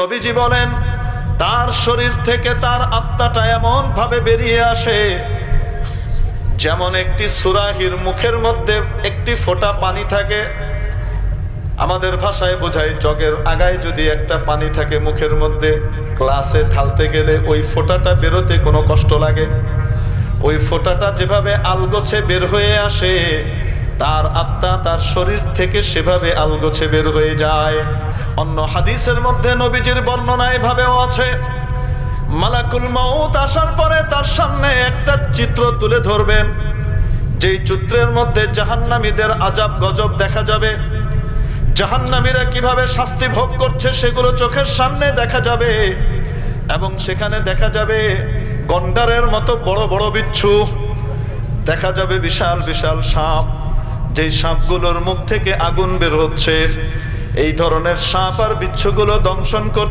নবীজি বলেন, তার শরীর থেকে তার আত্মাটা এমন ভাবে বেরিয়ে আসে, যেমন একটি সুরাহির মুখের মধ্যে একটি ফোঁটা পানি থাকে। আমাদের ভাষায় বোঝায়, জগের আগায় যদি একটা পানি থাকে মুখের মধ্যে, গ্লাসে ঢালতে গেলে ওই ফোঁটাটা বেরোতে কোনো কষ্ট লাগে। ওই ফোঁটাটা যেভাবে আলগোছে বের হয়ে আসে, তার আত্মা তার শরীর থেকে সেভাবে আলগোছে বের হয়ে যায়। অন্য হাদিসের মধ্যে নবীজির বর্ণনা এভাবেও আছে। মালাকুল মউত আসার পরে তার সামনে একটা চিত্র তুলে ধরবেন। যেই চিত্রের মধ্যে জাহান্নামীদের আজাব গজব দেখা যাবে। জাহান্নামীরা কীভাবে শাস্তি ভোগ করছে সেগুলো চোখের সামনে দেখা যাবে এবং সেখানে দেখা যাবে গন্ডারের মতো বড় বড় বিচ্ছু। দেখা যাবে বিশাল বিশাল সাপ। যেই সাপগুলোর মুখ থেকে আগুন বের হচ্ছে। এই ধরনের সাপ আর বিচ্ছুগুলো দংশন করছে